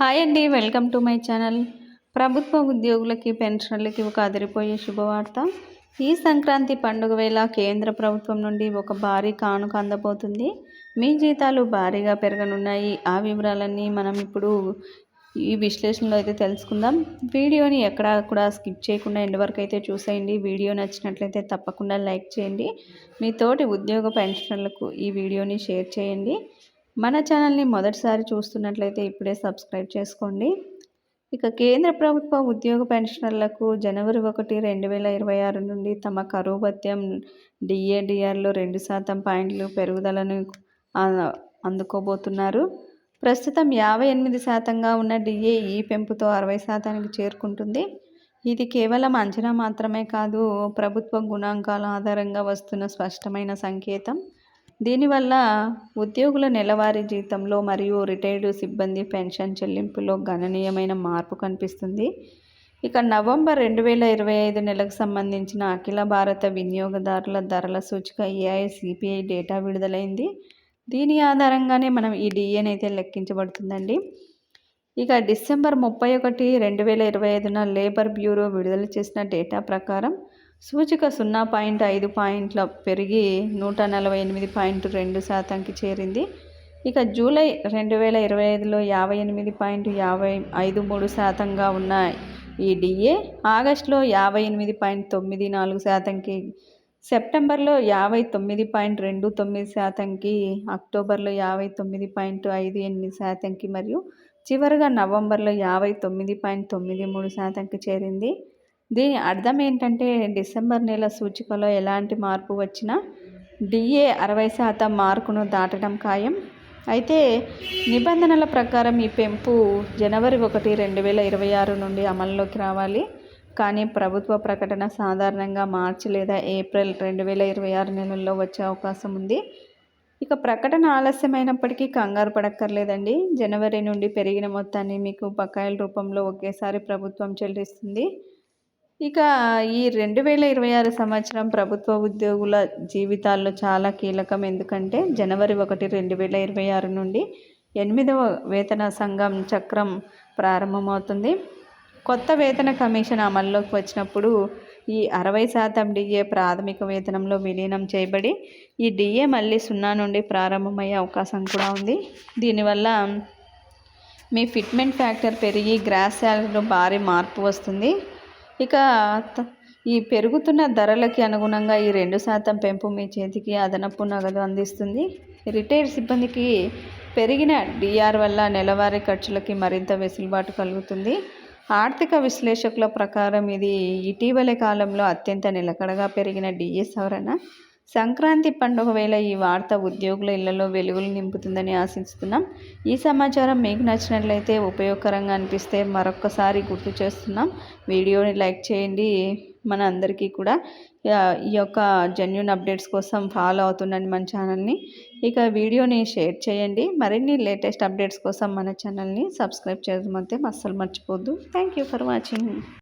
Hi అండి welcome to my channel. ప్రభుత్వ ఉద్యోగులకి పెన్షన్లకి ఒక అదిరిపోయే శుభవార్త. ఈ సంక్రాంతి పండుగ వేళ కేంద్ర ప్రభుత్వం నుండి ఒక భారీ కానుక అందబోతుంది. మీ జీతాలు భారీగా పెరగనున్నాయి. ఆ వివరాలన్నీ మనం ఇప్పుడు ఈ విశ్లేషణలో అయితే తెలుసుకుందాం. వీడియోని ఎక్కడా కూడా స్కిప్ చేయకుండా ఎండ్ వరకు అయితే చూసేయండి. వీడియో నచ్చినట్లయితే తప్పకుండా లైక్ చేయండి. మీ తోటి ఉద్యోగ పెన్షన్లకు ఈ వీడియోని షేర్ చేయండి. మన ఛానల్ని మొదటిసారి చూస్తున్నట్లయితే ఇప్పుడే సబ్స్క్రైబ్ చేసుకోండి. ఇక కేంద్ర ప్రభుత్వ ఉద్యోగ పెన్షనర్లకు జనవరి ఒకటి రెండు వేల ఇరవై ఆరు నుండి తమ కరువు భత్యం డిఏడిఆర్లో రెండు శాతం పాయింట్లు పెరుగుదలను అందుకోబోతున్నారు. ప్రస్తుతం యాభై ఎనిమిది శాతంగా ఉన్న డిఏ ఈ పెంపుతో అరవై శాతానికి చేరుకుంటుంది. ఇది కేవలం అంచనా మాత్రమే కాదు ప్రభుత్వ గుణాంకాల ఆధారంగా వస్తున్న స్పష్టమైన సంకేతం. దీనివల్ల ఉద్యోగుల నెలవారీ జీతంలో మరియు రిటైర్డ్ సిబ్బంది పెన్షన్ చెల్లింపులో గణనీయమైన మార్పు కనిపిస్తుంది. ఇక నవంబర్ రెండు వేల ఇరవై ఐదు నెలకు సంబంధించిన అఖిల భారత వినియోగదారుల ధరల సూచిక ఏఐసిపిఐ డేటా విడుదలైంది. దీని ఆధారంగానే మనం ఈ డిఎన్ అయితే లెక్కించబడుతుందండి. ఇక డిసెంబర్ ముప్పై ఒకటి రెండు వేల ఇరవై ఐదున లేబర్ బ్యూరో విడుదల చేసిన డేటా ప్రకారం సూచిక సున్నా పాయింట్ ఐదు పాయింట్ల పెరిగి నూట నలభై ఎనిమిది పాయింట్ రెండు శాతంకి చేరింది. ఇక జూలై రెండు వేల ఇరవై ఐదులో యాభై ఎనిమిది పాయింట్ యాభై ఐదు మూడు శాతంగా ఉన్న ఈ డిఏ ఆగస్టులో యాభై ఎనిమిది పాయింట్ తొమ్మిది నాలుగు శాతంకి సెప్టెంబర్లో యాభై తొమ్మిది పాయింట్ రెండు తొమ్మిది శాతంకి అక్టోబర్లో యాభై తొమ్మిది పాయింట్ ఐదు ఎనిమిది శాతంకి మరియు చివరిగా నవంబర్లో యాభై తొమ్మిది పాయింట్ తొమ్మిది మూడు శాతంకి చేరింది. దీని అర్థం ఏంటంటే డిసెంబర్ నెల సూచికలో ఎలాంటి మార్పు వచ్చినా డిఏ అరవై శాతం మార్కును దాటడం ఖాయం. అయితే నిబంధనల ప్రకారం ఈ పెంపు జనవరి ఒకటి రెండు వేల ఇరవై ఆరు నుండి అమల్లోకి రావాలి. కానీ ప్రభుత్వ ప్రకటన సాధారణంగా మార్చి లేదా ఏప్రిల్ రెండు వేల ఇరవై ఆరు నెలల్లో వచ్చే అవకాశం ఉంది. ఇక ప్రకటన ఆలస్యమైనప్పటికీ కంగారు పడక్కర్లేదండి. జనవరి నుండి పెరిగిన మొత్తాన్ని మీకు బకాయిల రూపంలో ఒకేసారి ప్రభుత్వం చెల్లిస్తుంది. ఇక ఈ రెండు వేల ఇరవై ఆరు సంవత్సరం ప్రభుత్వ ఉద్యోగుల జీవితాల్లో చాలా కీలకం. ఎందుకంటే జనవరి ఒకటి రెండు వేల ఇరవై ఆరు నుండి ఎనిమిదవ వేతన సంఘం చక్రం ప్రారంభమవుతుంది. కొత్త వేతన కమిషన్ అమల్లోకి వచ్చినప్పుడు ఈ అరవై శాతం డిఏ ప్రాథమిక వేతనంలో విలీనం చేయబడి ఈ డిఏ మళ్ళీ సున్నా నుండి ప్రారంభమయ్యే అవకాశం కూడా ఉంది. దీనివల్ల మీ ఫిట్మెంట్ ఫ్యాక్టర్ పెరిగి గ్రాస్ శాలరీలో భారీ మార్పు వస్తుంది. ఇక ఈ పెరుగుతున్న ధరలకి అనుగుణంగా ఈ రెండు శాతం పెంపు మీ చేతికి అదనపు నగదు అందిస్తుంది. రిటైర్డ్ సిబ్బందికి పెరిగిన డిఆర్ వల్ల నెలవారీ ఖర్చులకి మరింత వెసులుబాటు కలుగుతుంది. ఆర్థిక విశ్లేషకుల ప్రకారం ఇది ఇటీవలి కాలంలో అత్యంత నిలకడగా పెరిగిన డిఏ సవరణ. సంక్రాంతి పండుగ వేళ ఈ వార్త ఉద్యోగుల ఇళ్ళలో వెలుగులు నింపుతుందని ఆశిస్తున్నాం. ఈ సమాచారం మీకు నచ్చినట్లయితే ఉపయోగకరంగా అనిపిస్తే మరొక్కసారి గుర్తు చేస్తున్నాం. వీడియోని లైక్ చేయండి. మన అందరికీ కూడా ఈ యొక్క జెన్యున్ అప్డేట్స్ కోసం ఫాలో అవుతుండండి మన ఛానల్ని. ఇక వీడియోని షేర్ చేయండి. మరిన్ని లేటెస్ట్ అప్డేట్స్ కోసం మన ఛానల్ని సబ్స్క్రైబ్ చేయడం అయితే అస్సలు మర్చిపోద్దు. Thank you for watching.